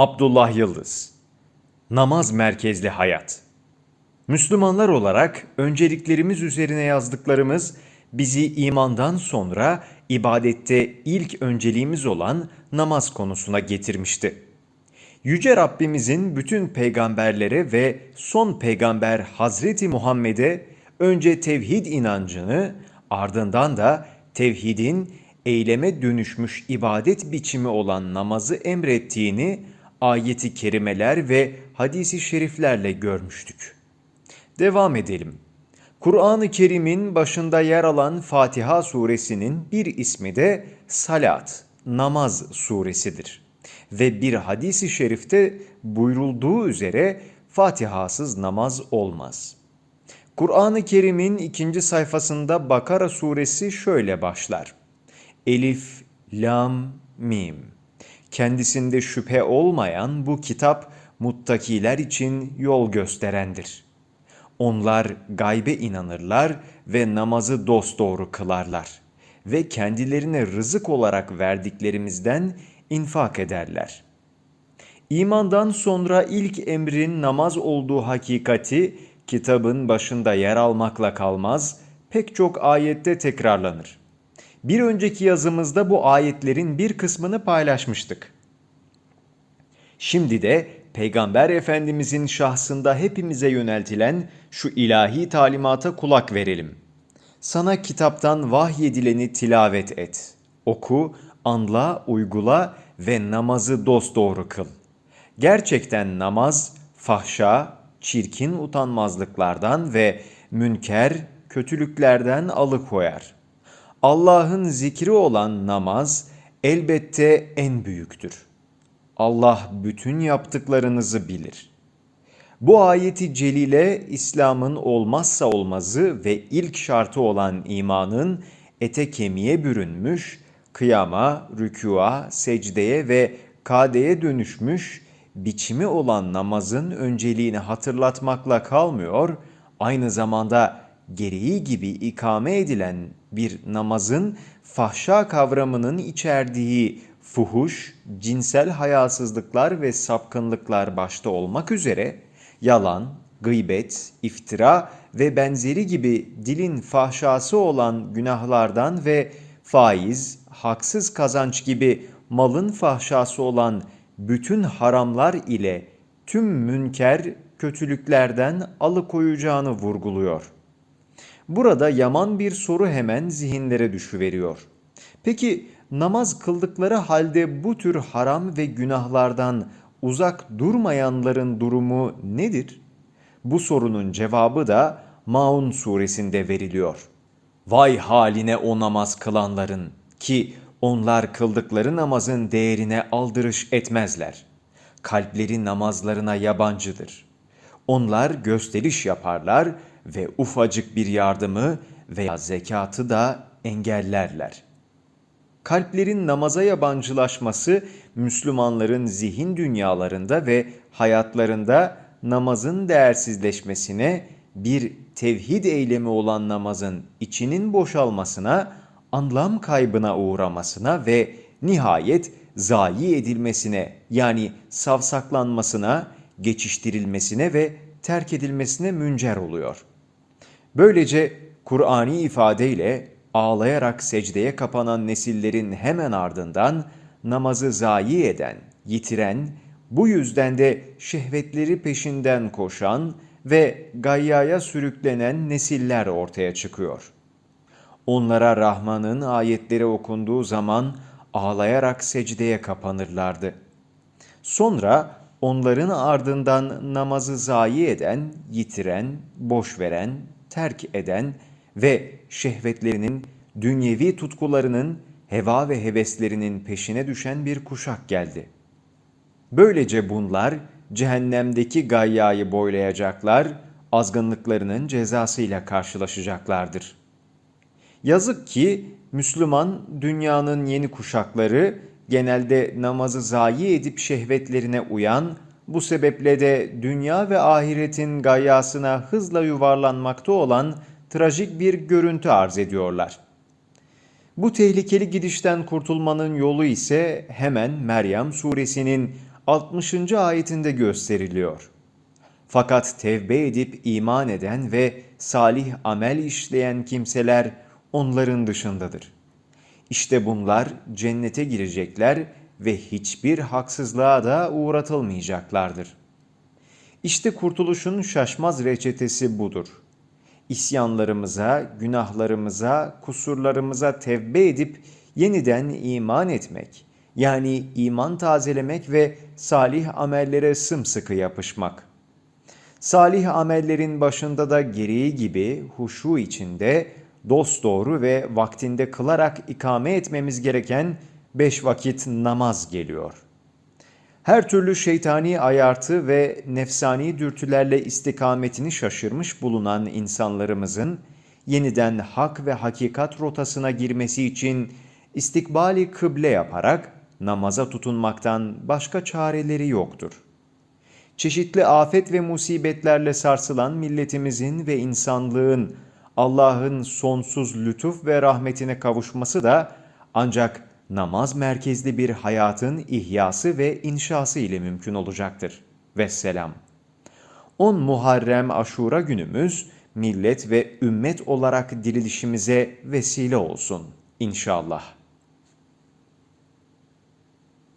Abdullah Yıldız Namaz merkezli hayat Müslümanlar olarak önceliklerimiz üzerine yazdıklarımız bizi imandan sonra ibadette ilk önceliğimiz olan namaz konusuna getirmişti. Yüce Rabbimizin bütün peygamberlere ve son peygamber Hazreti Muhammed'e önce tevhid inancını ardından da tevhidin eyleme dönüşmüş ibadet biçimi olan namazı emrettiğini ayeti kerimeler ve hadisi şeriflerle görmüştük. Devam edelim. Kur'an-ı Kerim'in başında yer alan Fatiha suresinin bir ismi de Salat, namaz suresidir. Ve bir hadisi şerifte buyurulduğu üzere Fatihasız namaz olmaz. Kur'an-ı Kerim'in ikinci sayfasında Bakara suresi şöyle başlar. Elif, Lam, Mim. Kendisinde şüphe olmayan bu kitap muttakiler için yol gösterendir. Onlar gaybe inanırlar ve namazı dosdoğru kılarlar ve kendilerine rızık olarak verdiklerimizden infak ederler. İmandan sonra ilk emrin namaz olduğu hakikati kitabın başında yer almakla kalmaz, pek çok ayette tekrarlanır. Bir önceki yazımızda bu ayetlerin bir kısmını paylaşmıştık. Şimdi de Peygamber Efendimizin şahsında hepimize yöneltilen şu ilahi talimata kulak verelim. Sana kitaptan vahyedileni tilavet et. Oku, anla, uygula ve namazı dosdoğru kıl. Gerçekten namaz, fahşa, çirkin utanmazlıklardan ve münker, kötülüklerden alıkoyar. Allah'ın zikri olan namaz elbette en büyüktür. Allah bütün yaptıklarınızı bilir. Bu ayeti celile İslam'ın olmazsa olmazı ve ilk şartı olan imanın ete kemiğe bürünmüş, kıyama, rükûa, secdeye ve kadeye dönüşmüş biçimi olan namazın önceliğini hatırlatmakla kalmıyor, aynı zamanda gereği gibi ikame edilen bir namazın fahşa kavramının içerdiği fuhuş, cinsel hayasızlıklar ve sapkınlıklar başta olmak üzere yalan, gıybet, iftira ve benzeri gibi dilin fahşası olan günahlardan ve faiz, haksız kazanç gibi malın fahşası olan bütün haramlar ile tüm münker kötülüklerden alıkoyacağını vurguluyor. Burada yaman bir soru hemen zihinlere düşüveriyor. Peki namaz kıldıkları halde bu tür haram ve günahlardan uzak durmayanların durumu nedir? Bu sorunun cevabı da Maun suresinde veriliyor. Vay haline o namaz kılanların ki onlar kıldıkları namazın değerine aldırış etmezler. Kalpleri namazlarına yabancıdır. Onlar gösteriş yaparlar ve ufacık bir yardımı veya zekatı da engellerler. Kalplerin namaza yabancılaşması Müslümanların zihin dünyalarında ve hayatlarında namazın değersizleşmesine, bir tevhid eylemi olan namazın içinin boşalmasına, anlam kaybına uğramasına ve nihayet zayi edilmesine yani savsaklanmasına, geçiştirilmesine ve terk edilmesine müncer oluyor. Böylece Kur'ani ifadeyle ağlayarak secdeye kapanan nesillerin hemen ardından namazı zayi eden, yitiren, bu yüzden de şehvetleri peşinden koşan ve gayyaya sürüklenen nesiller ortaya çıkıyor. Onlara Rahman'ın ayetleri okunduğu zaman ağlayarak secdeye kapanırlardı. Sonra onların ardından namazı zayi eden, yitiren, boş veren, terk eden ve şehvetlerinin, dünyevi tutkularının, heva ve heveslerinin peşine düşen bir kuşak geldi. Böylece bunlar cehennemdeki gayyayı boylayacaklar, azgınlıklarının cezasıyla karşılaşacaklardır. Yazık ki Müslüman dünyanın yeni kuşakları genelde namazı zayi edip şehvetlerine uyan, bu sebeple de dünya ve ahiretin gayyasına hızla yuvarlanmakta olan trajik bir görüntü arz ediyorlar. Bu tehlikeli gidişten kurtulmanın yolu ise hemen Meryem suresinin 60. ayetinde gösteriliyor. Fakat tevbe edip iman eden ve salih amel işleyen kimseler onların dışındadır. İşte bunlar cennete girecekler ve hiçbir haksızlığa da uğratılmayacaklardır. İşte kurtuluşun şaşmaz reçetesi budur. İsyanlarımıza, günahlarımıza, kusurlarımıza tevbe edip yeniden iman etmek, yani iman tazelemek ve salih amellere sımsıkı yapışmak. Salih amellerin başında da gereği gibi huşu içinde dosdoğru ve vaktinde kılarak ikame etmemiz gereken beş vakit namaz geliyor. Her türlü şeytani ayartı ve nefsani dürtülerle istikametini şaşırmış bulunan insanlarımızın yeniden hak ve hakikat rotasına girmesi için istikbali kıble yaparak namaza tutunmaktan başka çareleri yoktur. Çeşitli afet ve musibetlerle sarsılan milletimizin ve insanlığın Allah'ın sonsuz lütuf ve rahmetine kavuşması da ancak namaz merkezli bir hayatın ihyası ve inşası ile mümkün olacaktır. Vesselam. 10 Muharrem Aşura günümüz millet ve ümmet olarak dirilişimize vesile olsun inşallah.